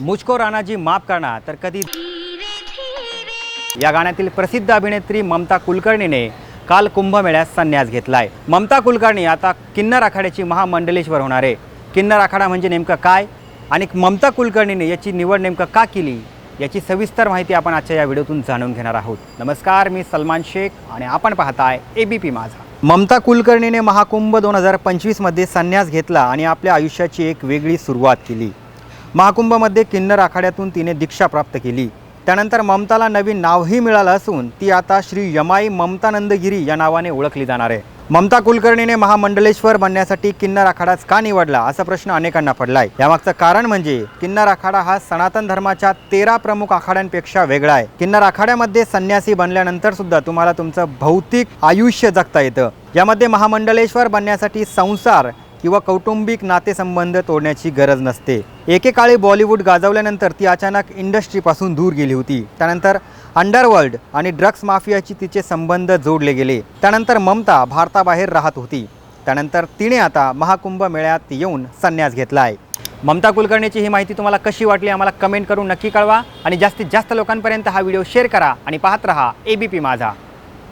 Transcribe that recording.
मुझको राणाजी माफ करणार तर कधी या गाण्यातील प्रसिद्ध अभिनेत्री ममता कुलकर्णीने काल कुंभमेळ्यात संन्यास घेतलाय. ममता कुलकर्णी आता किन्नर आखाड्याची महामंडलेश्वर होणार आहे. किन्नर आखाडा म्हणजे नेमकं काय? आणि ममता कुलकर्णीने याची निवड नेमकं का केली? याची सविस्तर माहिती आपण आजच्या या व्हिडिओतून जाणून घेणार आहोत. नमस्कार मी सलमान शेख आणि आपण पाहताय ए बी पी माझा. ममता कुलकर्णीने महाकुंभ दोन हजार पंचवीसमध्ये संन्यास घेतला आणि आपल्या आयुष्याची एक वेगळी सुरुवात केली. महाकुंभमध्ये किन्नर आखाड्यातून तिने दीक्षा प्राप्त केली. त्यानंतर ममताला नवीन नावही मिळालं असून ती आता श्री यमाई ममतानंदगिरी या नावाने ओळखली जाणार आहे. ममता कुलकर्णीने महामंडलेश्वर बनण्यासाठी किन्नर आखाडाच का निवडला असा प्रश्न अनेकांना पडलाय. यामागचं कारण म्हणजे किन्नर आखाडा हा सनातन धर्माच्या तेरा प्रमुख आखाड्यांपेक्षा वेगळा आहे. किन्नर आखाड्यामध्ये संन्यासी बनल्यानंतर सुद्धा तुम्हाला तुमचं भौतिक आयुष्य जगता येतं. यामध्ये महामंडलेश्वर बनण्यासाठी संसार किंवा कौटुंबिक नातेसंबंध तोडण्याची गरज नसते. एकेकाळी बॉलिवूड गाजवल्यानंतर ती अचानक इंडस्ट्रीपासून दूर गेली होती. त्यानंतर अंडरवर्ल्ड आणि ड्रग्स माफियाची तिचे संबंध जोडले गेले. त्यानंतर ममता भारताबाहेर राहत होती. त्यानंतर तिने आता महाकुंभ मेळ्यात येऊन संन्यास घेतला आहे ममता कुलकर्णीची ही माहिती तुम्हाला कशी वाटली आम्हाला कमेंट करून नक्की कळवा आणि जास्तीत जास्त लोकांपर्यंत हा व्हिडिओ शेअर करा आणि पाहत रहा ए बी पी माझा.